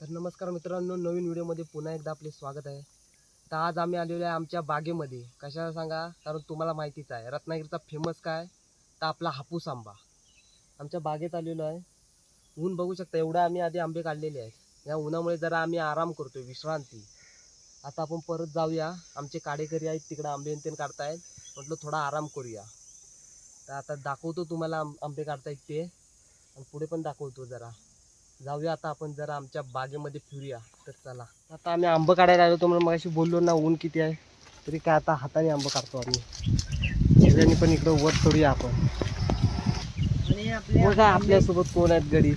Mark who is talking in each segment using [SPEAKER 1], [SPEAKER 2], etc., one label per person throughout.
[SPEAKER 1] तर नमस्कार मित्रांनो नवीन व्हिडिओमध्ये पुन्हा एकदा आपले स्वागत आहे. तर आज आम्ही आलेलो आहे आमच्या बागेमध्ये. कशाला सांगा? कारण तुम्हाला माहितीच आहे रत्नागिरीचा फेमस काय? तर आपला हापूस आंबा. आमच्या बागेत आलेलो आहे. ऊन बघू शकता एवढा आम्ही आधी आंबे काढलेले आहेत. या उन्हामुळे जरा आम्ही आराम करतोय विश्रांती. आता आपण परत जाऊया. आमचे काडेकरी आहेत तिकडं आंबे ते काढतायत. म्हटलं थोडा आराम करूया. तर आता दाखवतो तुम्हाला आंबे काढतायत ते. आणि पुढे पण दाखवतो जरा. जाऊया आता आपण जरा आमच्या बागेमध्ये फिरूया. तर चला. आता आम्ही आंबं काढायला आलो तुम्हाला मगाशी बोललो ना ऊन किती आहे? तरी काय आता हाताने आंबं काढतो आम्ही. झेल्याने पण इकडं वर चढूया आपण. बघा आपल्यासोबत कोण आहेत गडी?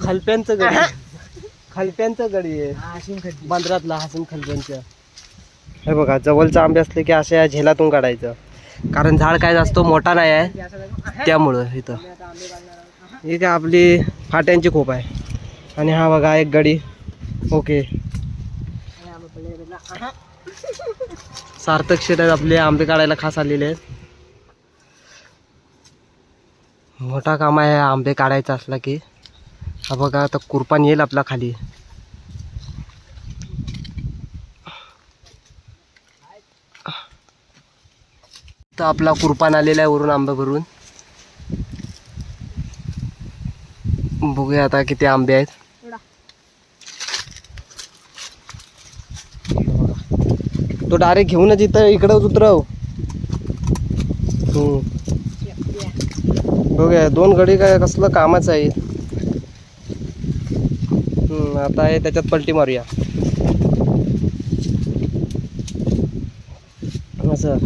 [SPEAKER 1] खलप्यांचं गडी. खलप्यांचं गडी आहे. बांद्रातला हसून खलप्यांचं. हे बघा जवळचं आंबे असले की अशा या झेलातून काढायचं. कारण झाड काय जास्त मोठा नाही आहे. त्यामुळं इथं. ही काय आपली फाट्यांची खोप आहे. आणि हा बघा एक गडी. ओके. सार्थक शेट आहेत आपले आंबे काढायला खास आलेले आहेत. मोठा काम आहे आंबे काढायचा असला की. हा बघा आता कुरपान येईल आपला खाली. तर आपला कुरपान आलेला आहे वरून आंबे भरून. बघूया आता किती आंबे आहेत. तो डायरेक्ट घेऊनच इथं इकडं उतरव. बघूया दोन गडी काय कसलं कामाचं आहे. हम्म, आता आहे त्याच्यात पलटी मारूया. असं.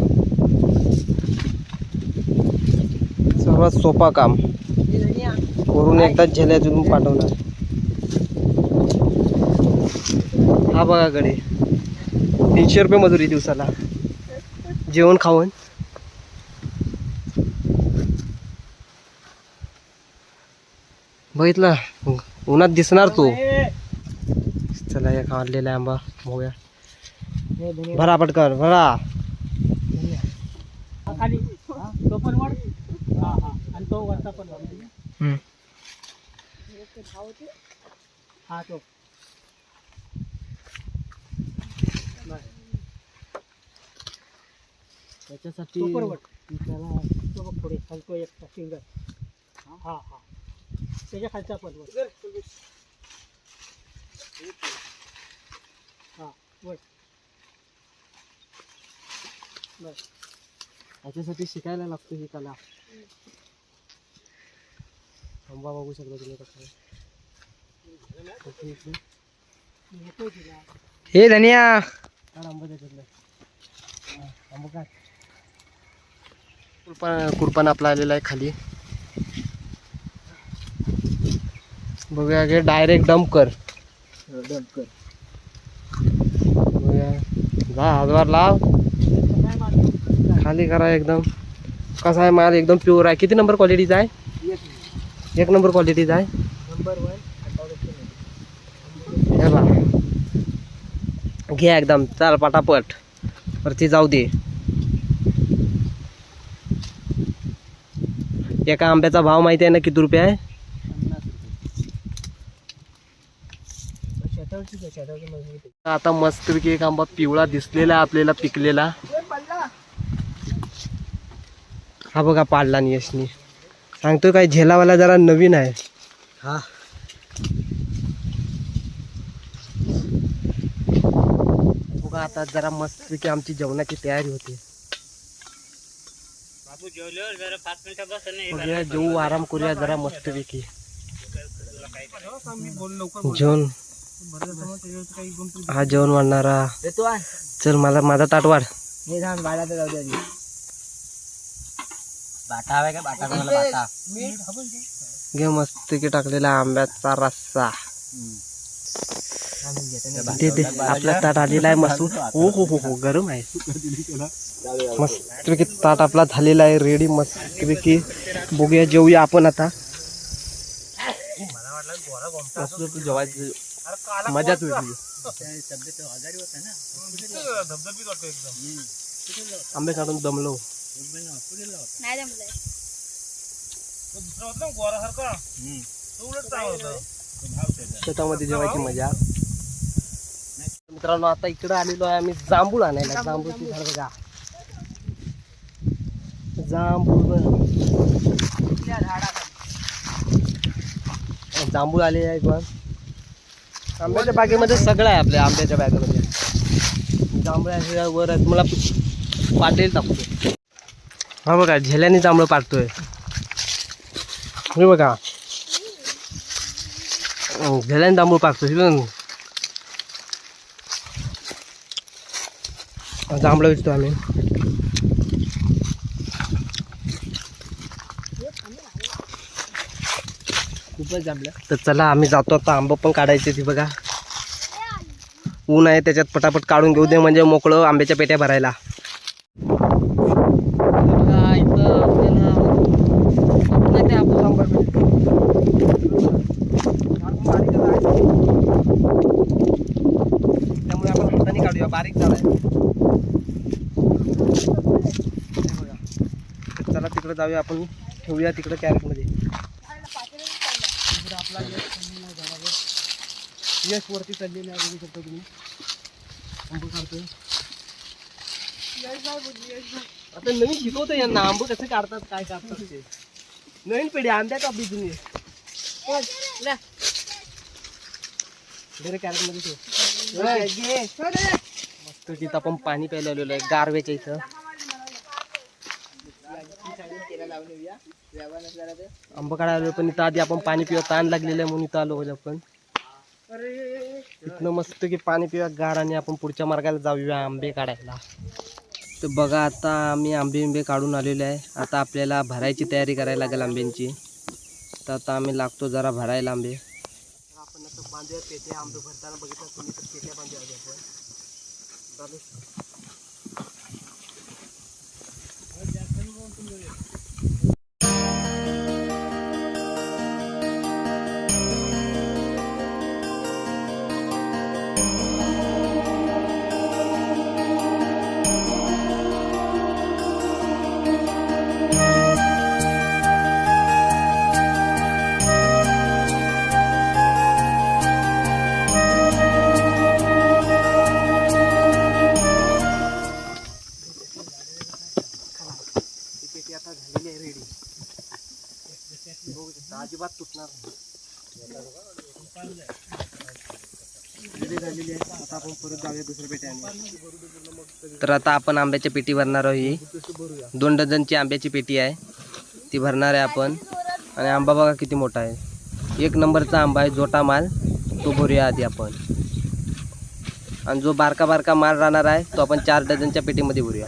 [SPEAKER 1] सर्वात सोपा काम. वरून एकदाच झेल्या जुलून पाठवणार. हा बघा कडे तीनशे रुपये मजुरी दिवसाला. जेवण खाऊन बघितलं? उन्हात दिसणार तू. चला एक आणलेला आंबा बघूया. भरा पटकन भरा. हम्म. त्याच्यासाठी
[SPEAKER 2] त्याच्या खालचा पण वर हा वर बस
[SPEAKER 1] त्याच्यासाठी शिकायला लागतो ही कला आंबा बघू शकता तुम्ही कसं आहे. ओके, इकडे.
[SPEAKER 2] येतोय तिला
[SPEAKER 1] हे धनिया. काढ आंबा कुरपण कुरपण आपला आलेला आहे खाली. बघूया गे डायरेक्ट डंप कर.
[SPEAKER 2] डंप कर
[SPEAKER 1] बघूया. जा हातभार लाव. खाली करा एकदम. कसा आहे माल? एकदम प्युअर आहे. किती नंबर क्वालिटीचा आहे? एक नंबर क्वालिटीचा आहे
[SPEAKER 2] नंबर वन
[SPEAKER 1] हे बा घे एकदम चाल पटापट. वरती जाऊ दे. एका आंब्याचा भाव माहिती आहे ना किती रुपये आहे?
[SPEAKER 2] आता मस्त शेतावरची
[SPEAKER 1] आता मस्तपैकी एक आंबा पिवळा दिसलेला आहे आपल्याला पिकलेला. हा बघा पाडला नि यशनी. सांगतोय काय झेलावाला जरा नवीन आहे.
[SPEAKER 2] हा.
[SPEAKER 1] बघा आता जरा मस्तपैकी आमची जेवणाची तयारी होते. बघूया जेवू आराम करूया जरा मस्तपैकी. जेवण. हा जेवण वाढणारा. चल मला माझा ताट वाढ.
[SPEAKER 2] जाऊ. बाटा हवाय का
[SPEAKER 1] घे टाकलेला आंब्याचा रस्सा. ते ते आपला ताट आलेला आहे मस्त. हो हो हो हो गरम आहे. मस्तपैकी ताट आपला झालेला आहे रेडी मस्तपैकी बघूया जेवूया आपण आता. मस्त जेवायचं मजाच होईल आंबे काढून दमलो.
[SPEAKER 2] दुसरा होता ना गोरासारखा. तो उलट चांगला होता.
[SPEAKER 1] शेतामध्ये जेवायची मजा. मित्रांनो आता इकडं आलेलो आहे आम्ही जांभूळ आणायला. जांभूळची झाड बघा. जांभूळ. जांभूळ आले आहे पण. आंब्याच्या बागेमध्ये सगळं आहे आपल्या आंब्याच्या बागेमध्ये. जांभळ आहे वर आहेत. मला पाटेल टाकतो हा बघा झेल्याने जांभळं पाडतोय. हे बघा. जांभूळ पाडतोय हे बघ. जांभळं विकतो आम्ही
[SPEAKER 2] खूपच जमलं
[SPEAKER 1] तर चला आम्ही जातो आता आंबं पण काढायचे ती बघा ऊन आहे त्याच्यात पटापट काढून घेऊ दे म्हणजे मोकळं आंब्याच्या पेट्या भरायला बघा इथं आपल्याला नाही ते हापूस आंबा मिळतो. झाड पण बारीकच आहे. त्यामुळे आपण हाताने काढूया बारीक झाड आहे. तर चला तिकडे जाऊया आपण. ठेवूया तिकडे कॅरेटमध्ये. इकडे आपला यश यश वरती चाललेली आहे बघू शकता तुम्ही. आंबू काढतोय. आता नवीन शिकवतो यांना आंबू कसे काढतात काय काढतात ते. नवीन पिढी आंब्याचा बिझनेस कॅरेटमध्ये ठेव. मस्त तिथं आपण पाणी प्यायला आलेलो आहे गारव्याच्या इथं आंबा काढायला आलो पण इथं आधी आपण पाणी पिवा ताण लागलेलं आहे म्हणून इथं आलो होतो आपण इथनं मस्त की पाणी पिवा गार आणि आपण पुढच्या मार्गाला जाऊया. आंबे काढायला तर बघा आता आम्ही आंबे बिंबे काढून आलेलो आहे. आता आपल्याला भरायची तयारी करायला लागेल आंब्यांची. तर आता आम्ही लागतो जरा भरायला आंबे. बांधूया पेट्या आंबे भरताना बघितलं तुम्ही तर पेट्या बांधूया आधी आपण. चालेल. तर आता आपण आंब्याची पेटी भरणार आहोत दोन डझनची आंब्याची पेटी आहे. ती भरणार आहे आपण. आणि आंबा बघा किती मोठा आहे. एक नंबरचा आंबा आहे जोटा माल. तो भरूया आधी आपण. आणि जो बारका बारका माल राहणार आहे तो आपण चार डझनच्या पेटीमध्ये भरूया.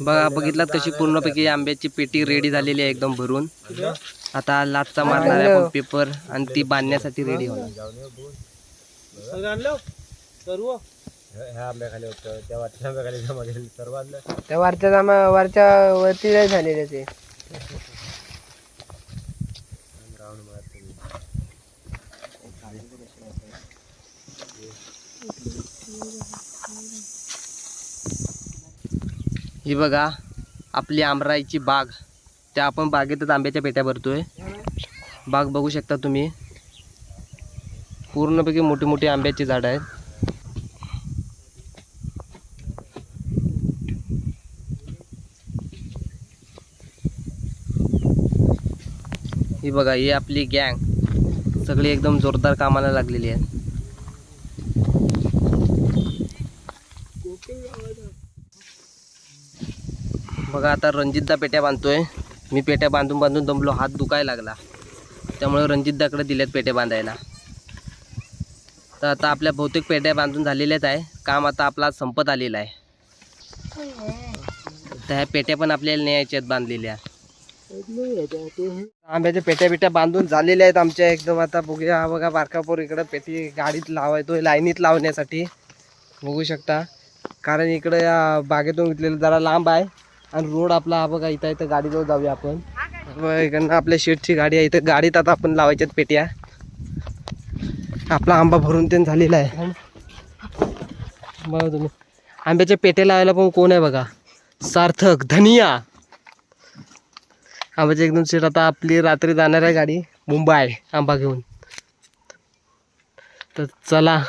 [SPEAKER 1] बघा बघितलात कशी पूर्णपैकी आंब्याची पेटी रेडी झालेली आहे एकदम भरून. आता लाटचा मारणार आहे आपण पेपर आणि ती बांधण्यासाठी रेडी होणार.
[SPEAKER 2] त्या वरच्या जामा वरच्या वरती नाही झालेले ते.
[SPEAKER 1] ही बघा आपली आमराईची बाग. त्या आपण बागेतच आंब्याच्या पेट्या भरतोय. बाग बघू शकता तुम्ही. पूर्णपैकी मोठी मोठी आंब्याची झाडं आहेत. ही बघा ही आपली गँग. सगळी एकदम जोरदार कामाला लागलेली आहे. बघा आता रणजितदा पेट्या बांधतोय. मी पेट्या बांधून बांधून दमलो हात दुखायला लागला. त्यामुळे रणजितदाकडे दिल्यात पेट्या बांधायला. तर आता आपल्या बहुतेक पेट्या बांधून झालेल्याच आहे. काम आता आपला संपत आलेलं आहे. तर ह्या पेट्या पण आपल्याला न्यायच्यात बांधलेल्या. आंब्याच्या पेट्या बिट्या बांधून झालेल्या आहेत आमच्या एकदम. आता बघूया हा बघा बारकापूर इकडं पेटी गाडीत लावायतो लाईनीत लावण्यासाठी. बघू शकता. कारण इकडं या बागेतून घेतलेलं जरा लांब आहे. आणि रोड आपला हा बघा इथं इथं गाडीजवळ जाऊया आपण. इकडनं आपल्या शेटची गाडी आहे. इथं गाडीत आता आपण लावायच्यात पेट्या. आपला आंबा भरून ते झालेला आहे. बघा तुम्ही. आंब्याच्या पेट्या लावायला पण कोण आहे बघा? सार्थक धनिया. आंब्याची एकदम सीट. आता आपली रात्री जाणार आहे गाडी. मुंबई आंबा घेऊन. तर चला.